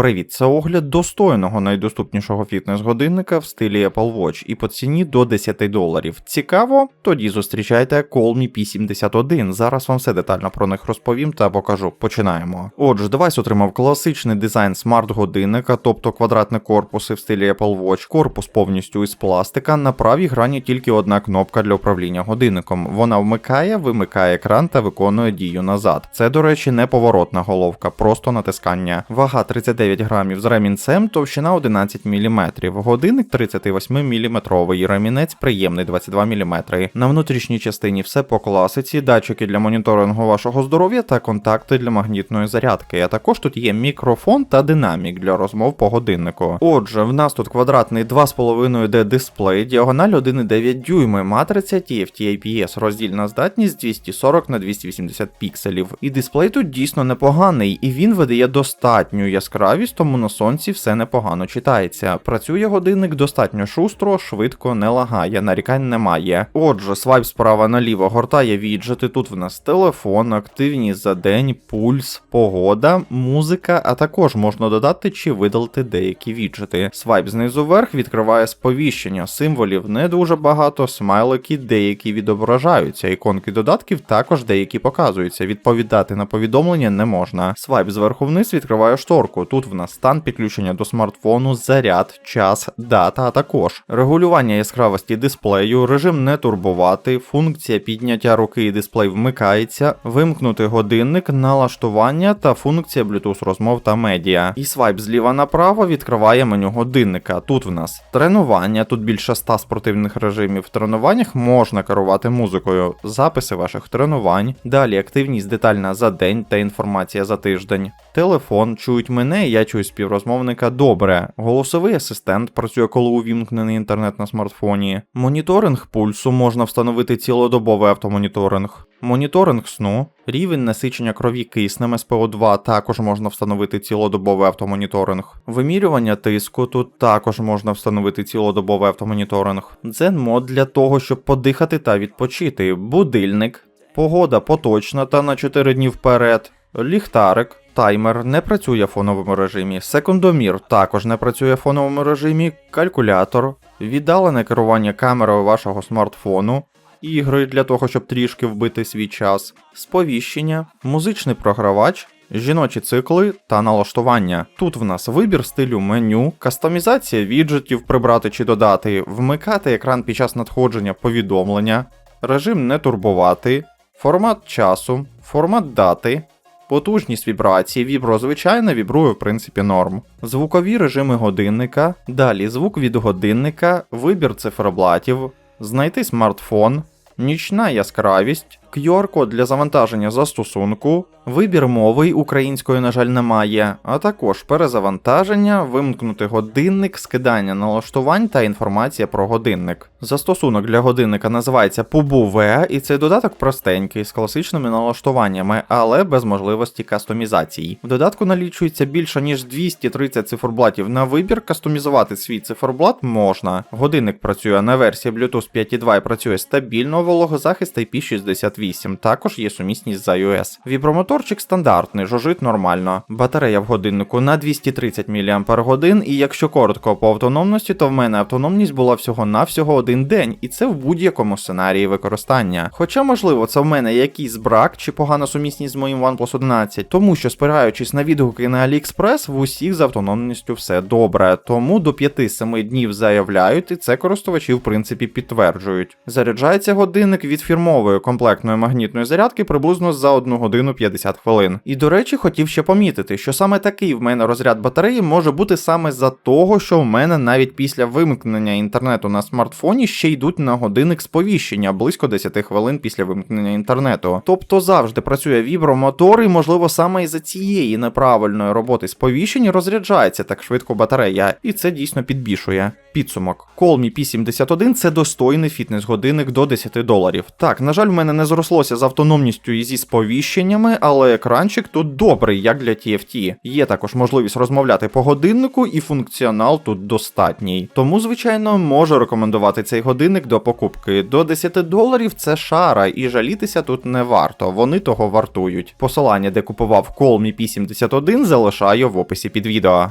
Привіт, це огляд достойного найдоступнішого фітнес-годинника в стилі Apple Watch і по ціні до 10 доларів. Цікаво? Тоді зустрічайте Colmi P71. Зараз вам все детально про них розповім та покажу. Починаємо. Отже, девайс отримав класичний дизайн смарт-годинника, тобто квадратні корпуси в стилі Apple Watch, корпус повністю із пластика. На правій грані тільки одна кнопка для управління годинником. Вона вмикає, вимикає екран та виконує дію назад. Це, до речі, не поворотна головка, просто натискання. Вага 39 грамів з ремінцем, товщина 11 мм. Годинник 38 мм, ремінець приємний 22 мм. На внутрішній частині все по класиці, датчики для моніторингу вашого здоров'я та контакти для магнітної зарядки. А також тут є мікрофон та динамік для розмов по годиннику. Отже, в нас тут квадратний 2,5D дисплей, діагональ 1,9 дюйми, матриця TFT IPS, роздільна здатність 240 на 280 пікселів. І дисплей тут дійсно непоганий, і він видає достатню яскравість, тому на сонці все непогано читається. Працює годинник достатньо шустро, швидко, не лагає, нарікань немає. Отже, свайп справа наліво гортає віджити. Тут в нас телефон, активність за день, пульс, погода, музика, а також можна додати чи видалити деякі віджити. Свайп знизу вверх відкриває сповіщення, символів не дуже багато, смайлики деякі відображаються, іконки додатків також деякі показуються. Відповідати на повідомлення не можна. Свайп зверху вниз відкриває шторку. Тут в нас стан підключення до смартфону, заряд, час, дата, а також регулювання яскравості дисплею, режим не турбувати, функція підняття руки і дисплей вмикається, вимкнути годинник, налаштування та функція Bluetooth розмов та медіа. І свайп зліва направо відкриває меню годинника. Тут в нас тренування, тут більше 100 спортивних режимів. В тренуваннях можна керувати музикою, записи ваших тренувань, далі активність детальна за день та інформація за тиждень. Телефон чують мене, я чую співрозмовника добре. Голосовий асистент працює, коли увімкнений інтернет на смартфоні. Моніторинг пульсу можна встановити цілодобовий автомоніторинг. Моніторинг сну, рівень насичення крові киснем СПО2 також можна встановити цілодобовий автомоніторинг. Вимірювання тиску тут також можна встановити цілодобовий автомоніторинг. Дзен мод для того, щоб подихати та відпочити. Будильник, погода поточна та на 4 дні вперед. Ліхтарик, таймер не працює в фоновому режимі, секундомір також не працює в фоновому режимі, калькулятор, віддалене керування камерою вашого смартфону, ігри для того, щоб трішки вбити свій час, сповіщення, музичний програвач. Жіночі цикли та налаштування. Тут в нас вибір стилю меню, кастомізація віджитів прибрати чи додати, вмикати екран під час надходження повідомлення, режим не турбувати, формат часу, формат дати, Потужність вібрації, вібро звичайно вібрує в принципі норм. Звукові режими годинника, далі звук від годинника, вибір циферблатів, знайти смартфон, нічна яскравість, QR-код для завантаження застосунку, вибір мови української, на жаль, немає, а також перезавантаження, вимкнути годинник, скидання налаштувань та інформація про годинник. Застосунок для годинника називається PUBU-V, і цей додаток простенький з класичними налаштуваннями, але без можливості кастомізації. В додатку налічується більше ніж 230 циферблатів на вибір. Кастомізувати свій циферблат можна. Годинник працює на версії Bluetooth 5.2 і працює стабільно, вологозахист IP68. Також є сумісність з iOS. Вібромоторчик стандартний, жужить нормально. Батарея в годиннику на 230 мАч, і якщо коротко по автономності, то в мене автономність була всього-навсього один день, і це в будь-якому сценарії використання. Хоча, можливо, це в мене якийсь брак чи погана сумісність з моїм OnePlus 11, тому що, спираючись на відгуки на AliExpress, в усіх з автономністю все добре, тому до 5-7 днів заявляють, і це користувачі в принципі підтверджують. Заряджається годинник від фірмової комплектної магнітної зарядки приблизно за 1 годину 50 хвилин. І до речі, хотів ще помітити, що саме такий в мене розряд батареї може бути саме за того, що в мене навіть після вимкнення інтернету на смартфоні ще йдуть на годинник сповіщення близько 10 хвилин після вимкнення інтернету. Тобто завжди працює вібромотор, і можливо саме із-за цієї неправильної роботи сповіщень розряджається так швидко батарея, і це дійсно підбішує. Підсумок. Colmi P71 це достойний фітнес-годинник до 10 доларів. Так, на жаль, в мене не зрозуміло зрослося з автономністю і зі сповіщеннями, але екранчик тут добрий, як для TFT. Є також можливість розмовляти по годиннику, і функціонал тут достатній. Тому, звичайно, можу рекомендувати цей годинник до покупки. До 10 доларів це шара, і жалітися тут не варто, вони того вартують. Посилання, де купував Colmi P71, залишаю в описі під відео.